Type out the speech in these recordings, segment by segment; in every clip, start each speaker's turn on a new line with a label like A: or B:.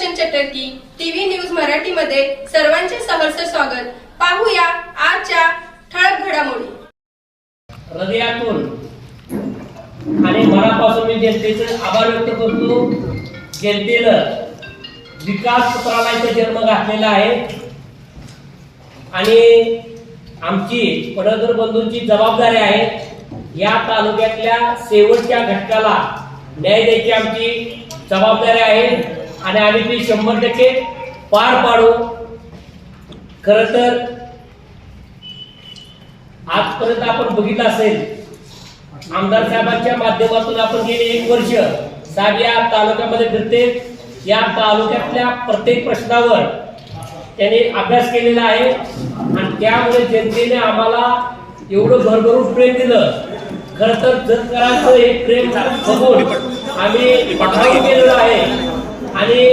A: की TV news मराठीमध्ये सर्वांचे सहर्ष स्वागत. पाहूया आजच्या ठळक घडामोडी.
B: हृदयातून आणि मनापासून मी जनतेचे आभार व्यक्त करतो. जनतेनं विकास प्रणालीचा जन्म घातलेला आहे. आणि आमची पडळकर बंधूंची जबाबदारी आहे या तालुक्यातल्या शेवटच्या घटकाला न्याय द्यायची आमची जबाबदारी आहे. आणि आम्ही ती शंभर टक्के पार पाडू. खर तर आजपर्यंत आपण बघितलं असेल आमदार साहेबांच्या माध्यमातून आपण गेले एक वर्ष साहेब या तालुक्यामध्ये फिरते. या तालुक्यातल्या प्रत्येक प्रश्नावर त्यांनी अभ्यास केलेला आहे. आणि त्यामुळे जनतेने आम्हाला एवढं भरभरून प्रेम दिलं. खर तर जतकरांचं हे प्रेम बघून आम्ही गेलेलो आहे. आणि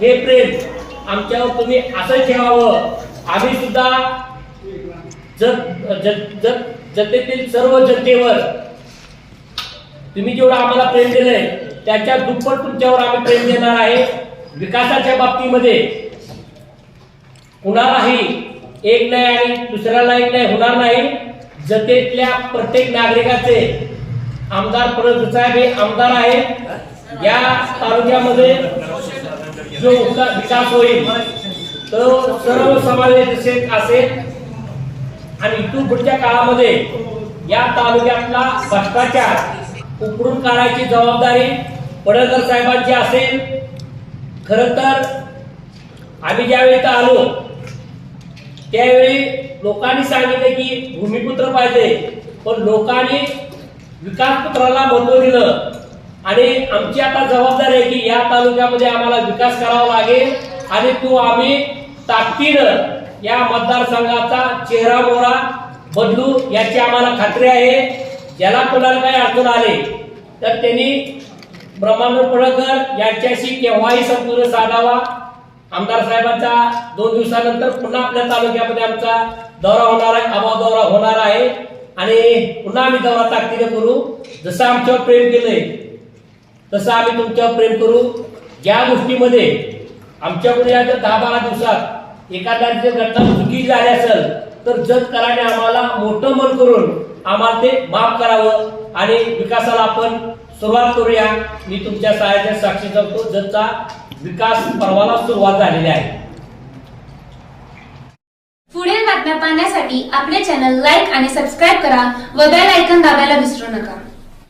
B: हे प्रेम आमच्यावर तुम्ही असं ठेवावं. आम्ही सुद्धा जग जग जनतेतील जतेतील सर्व जनतेवर तुम्ही जेवढं आम्हाला प्रेम दिलंय त्याच्या दुप्पट तुमच्यावर आम्ही प्रेम देणार आहे. विकासाच्या बाबतीमध्ये कुणालाही एक नाही आणि दुसऱ्याला एक नाही होणार नाही. जनतेतल्या प्रत्येक नागरिकाचे आमदार परत साहेब हे आमदार आहेत. या तालुक्यामध्ये जो विकास होईल तो सर्व समावेशक असेल. आणि इथून पुढच्या काळामध्ये या तालुक्यातला भ्रष्टाचार उकडून काढायची जबाबदारी पडळकर साहेबांची असेल. खर तर आम्ही ज्यावेळी इथं आलो त्यावेळी लोकांनी सांगितलं की भूमिपुत्र पाहिजे. पण लोकांनी विकास पुत्राला महत्त्व दिलं. आणि आमची आता जबाबदारी आहे की या तालुक्यामध्ये आम्हाला विकास करावा लागेल आणि तो आम्ही ताकदीनं या मतदारसंघाचा चेहरा मोहरा बदलू याची आम्हाला खात्री आहे. ज्याला कोणाला काही अडचण आले तर त्यांनी ब्रह्मानंद पडळकर यांच्याशी केव्हाही संपूर्ण साधावा. आमदार साहेबांचा दोन दिवसानंतर पुन्हा आपल्या तालुक्यामध्ये आमचा दौरा होणार आहे अभाव दौरा होणार आहे. आणि पुन्हा आम्ही दौरा ताकदीने करू. जसं आमच्यावर प्रेम केलंय तसं आम्ही तुमच्यावर प्रेम करू. ज्या गोष्टीमध्ये आमच्याकडे या जर दहा बारा दिवसात एखाद्याची घटना चुकी झाली असेल तर जत कराने आम्हाला मोठं मन करून आम्हाला ते माफ करावं आणि विकासाला आपण सुरुवात करूया. मी तुमच्या सहाय्याच्या साक्षी करतो जतचा विकास पर्वाला सुरुवात झालेली आहे.
C: पुढील बातम्या पाहण्यासाठी आपले चॅनल लाईक आणि सबस्क्राईब करा व बेल आयकन दाबायला विसरू नका.